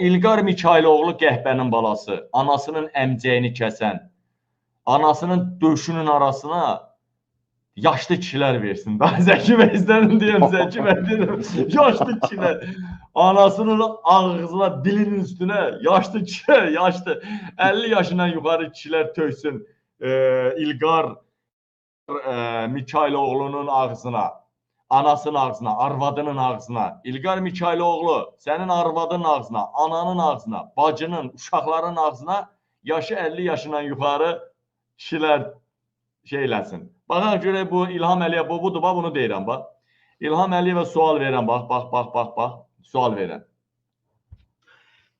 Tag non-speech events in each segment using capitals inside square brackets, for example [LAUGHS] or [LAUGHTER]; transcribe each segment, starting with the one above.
İlqar Mikayıloğlu qəhbənin balası, anasının əmcəyini kəsən, anasının döşünün arasına yaşlı kişilər versin. [LAUGHS] Ben Zəki Beyzlərin deyirəm, Zəki Bəy deyirəm, [LAUGHS] yaşlı kişilər. Anasının ağzına, dilinin üstünə yaşlı kişilər, [LAUGHS] yaşlı 50 yaşından yuxarı kişilər töksün. E, İlqar e, Mikayıloğlu'nun ağzına, anasının ağzına, arvadının ağzına, İlqar Mikayıloğlu sənin arvadının ağzına, ananın ağzına, bacının, uşaqların ağzına yaşı 50 yaşından yuxarı kişilər şey eləsin. Baxaq görək bu İlham Əliyev bu budur, bax bunu deyirəm bax. İlham Əliyevə sual verirəm bax, bax, bax, bax, bax. Sual verirəm.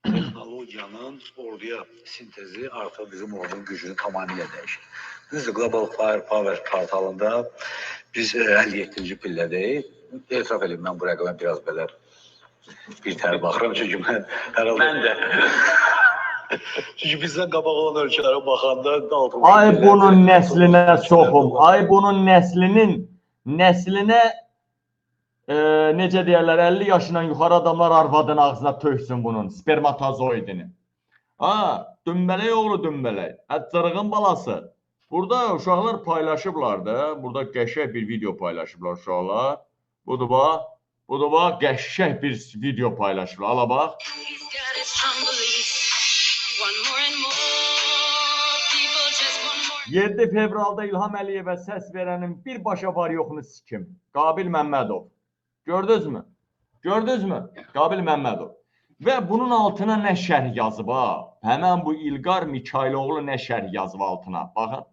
Texnologiyanın orduya sintezi artıq bizim ordunun gücünü tamamilə dəyişir. Düzdür, Global Firepower portalında biz e, 57-ci pillədəyik. Etiraf edeyim, mən bu rəqəmə biraz belə bir tər baxıram, çünki mən hər halda... Mən də. [LAUGHS] çünki bizdən qabaq olan ölkələrə baxanda. Ay bunun nəslinə soxum. Ay bunun nəslinin nəslinə e, necə deyirlər 50 yaşından yuxarı adamlar arvadın ağzına töksün bunun spermatozoidini. Ha, dümbələk oğlu dümbələk. Həccırığın balası. Burada uşaqlar paylaşıblar da. Burada qəşəng bir video paylaşıblar uşaqlar. Budur bax. Budur bax qəşəng bir video paylaşıblar. Ala bax. 7 fevralda İlham Əliyevə səs verənin birbaşa var yoxunu sikim. Qabil Məmmədov. Gördünüzmü? Gördünüzmü? Qabil Məmmədov. Və bunun altına nə şərh yazıb ha? Həmən bu İlqar Mikayıloğlu nə şərh yazıb altına? Baxın.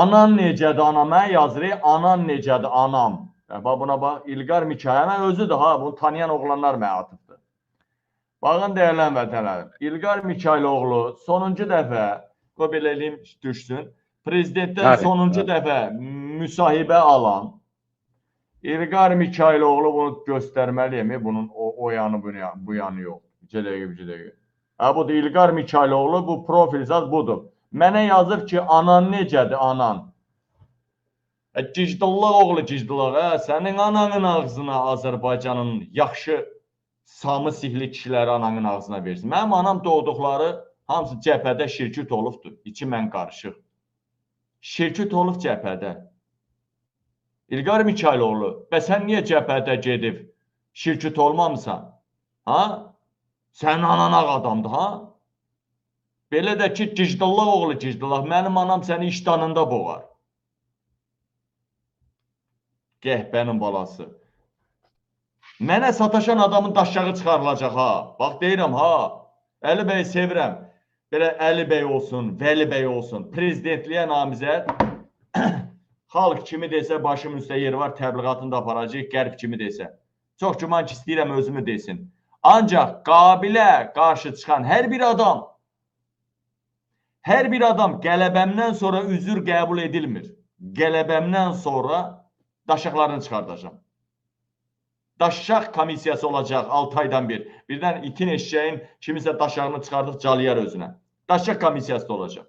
Anan necədir anam? Mən yazır, anan necədir anam? Və bax buna bax, İlqar Mikayıloğlu mən özüdür ha, bunu tanıyan oğlanlar mənə atıbdır. Baxın dəyərli vətənlərim, İlqar Mikayıloğlu sonuncu dəfə, qoy belə eləyim düşsün, prezidentdən Bəli, sonuncu bəli. dəfə müsahibə alan İlqar Mikayıloğlu bunu göstərməliyəm, bunun o, o yanı bu, yanı, bu yanı yox. Bir dəqiqə. Ha budur İlqar Mikayıloğlu, bu profil zat budur. Mənə yazır ki, anan necədir anan? E, Gicdillıq oğlu gicdillıq, hə, sənin ananın ağzına Azərbaycanın yaxşı samı sihli kişiləri ananın ağzına versin. Mənim anam doğduqları hamısı cəbhədə şirkət olubdur. İçi mən qarışıq. Şirkət olub cəbhədə. İlqar Mikayıloğlu, bəs sən niyə cəbhədə gedib şirkət olmamısan? Ha? Sənin anan ağ adamdır, ha? Belə də ki, gicdillıq oğlu gicdillıq, mənim anam səni işdanında boğar. Qəhbənin balası. Mənə sataşan adamın daşağı çıxarılacaq ha. Bax deyirəm ha. Əli bəy sevirəm. Belə Əli bəy olsun, Vəli bəy olsun, prezidentliyə namizəd [CLEARS THROAT] xalq kimi desə başımın üstə yeri var, təbliğatını da aparacaq, qərb kimi desə. Çox güman ki, istəyirəm özümü desin. Ancaq qabilə qarşı çıxan hər bir adam hər bir adam qələbəmdən sonra üzür qəbul edilmir. Qələbəmdən sonra daşaqlarını çıxardacağam. Daşaq komissiyası olacaq 6 aydan bir. Birdən itin eşeğin kimisə daşağını çıxardıb calayar özünə. Daşaq komissiyası da olacaq.